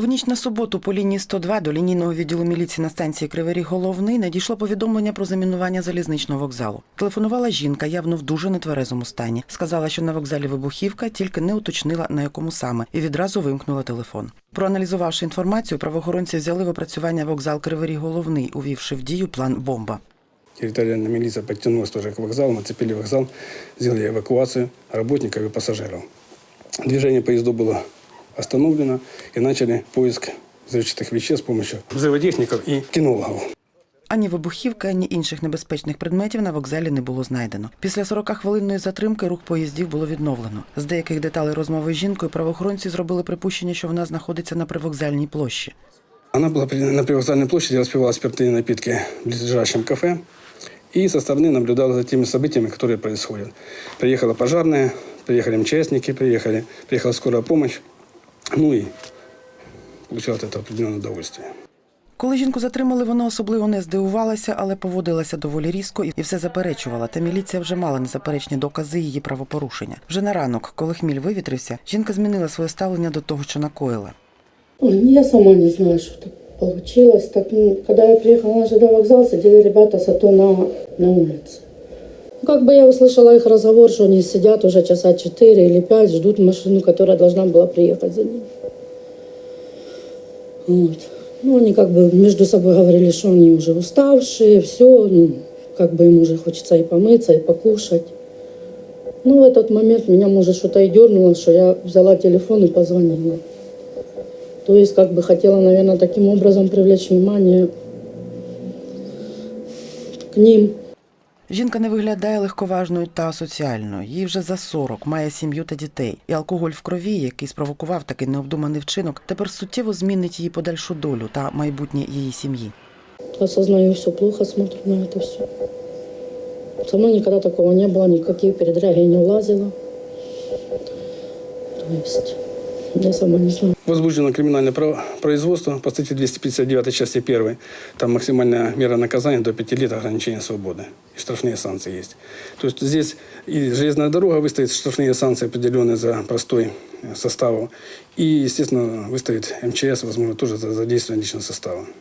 В ніч на суботу по лінії 102 до лінійного відділу міліції на станції Кривий Головний надійшло повідомлення про замінування залізничного вокзалу. Телефонувала жінка, явно в дуже нетверезому стані. Сказала, що на вокзалі вибухівка, тільки не уточнила на якому саме, і відразу вимкнула телефон. Проаналізувавши інформацію, правоохоронці взяли в опрацювання вокзал Кривий Головний, увівши в дію план бомба. Территориальная милиция подтянулась тоже к вокзалу, нацепили вокзал, сделали эвакуацию работников и пассажиров. Движение поездов было остановлено и начали поиск взрывчатых веществ с помощью взрывотехников и кинологов. Ані вибухівки, ані інших небезпечних предметів на вокзалі не було знайдено. Після 40-хвилинної затримки рух поїздів було відновлено. З деяких деталей розмови з жінкою правоохоронці зробили припущення, що вона знаходиться на привокзальній площі. Она была при- на привокзальной площади, распивала спиртные напитки в ближайшем кафе и со стороны наблюдала за теми событиями, которые происходят. Приехала пожарная, приехали МЧСники, приехали, приехала скорая помощь, ну и получала от этого определенное удовольствие. Коли жінку затримали, вона особливо не здивувалася, але поводилася доволі різко і все заперечувала. Та міліція вже мала незаперечні докази її правопорушення. Вже на ранок, коли хміль вивітрився, жінка змінила своє ставлення до того, що накоїла. Ой, я сама не знаю, что так получилось. Так, ну, когда я приехала на ЖД вокзал, сидели ребята с АТО на, на улице. Как бы я услышала их разговор, что они сидят уже часа 4 или 5, ждут машину, которая должна была приехать за ними. Вот. Ну, они как бы между собой говорили, что они уже уставшие, все, ну, как бы им уже хочется и помыться, и покушать. Ну, в этот момент меня, может, что-то и дернуло, что я взяла телефон и позвонила. То есть, как бы хотела, наверное, таким образом привлечь внимание к ним. Жінка не виглядає легковажною та асоціальною. Їй вже за 40, має сім'ю та дітей. І алкоголь в крові, який спровокував такий необдуманий вчинок, тепер суттєво змінить її подальшу долю та майбутнє її сім'ї. Осознаю все плохо, смотрю на это все. Со мной никогда такого не было, никакие передряги не влазила. То я сама не знаю. Возбуждено криминальное право- производство по статье 259 части 1. Там максимальная мера наказания до 5 лет ограничения свободы. И штрафные санкции есть. То есть здесь и железная дорога выставит штрафные санкции определенные за простой э, состава. И, естественно, выставит МЧС, возможно, тоже за задействование личного состава.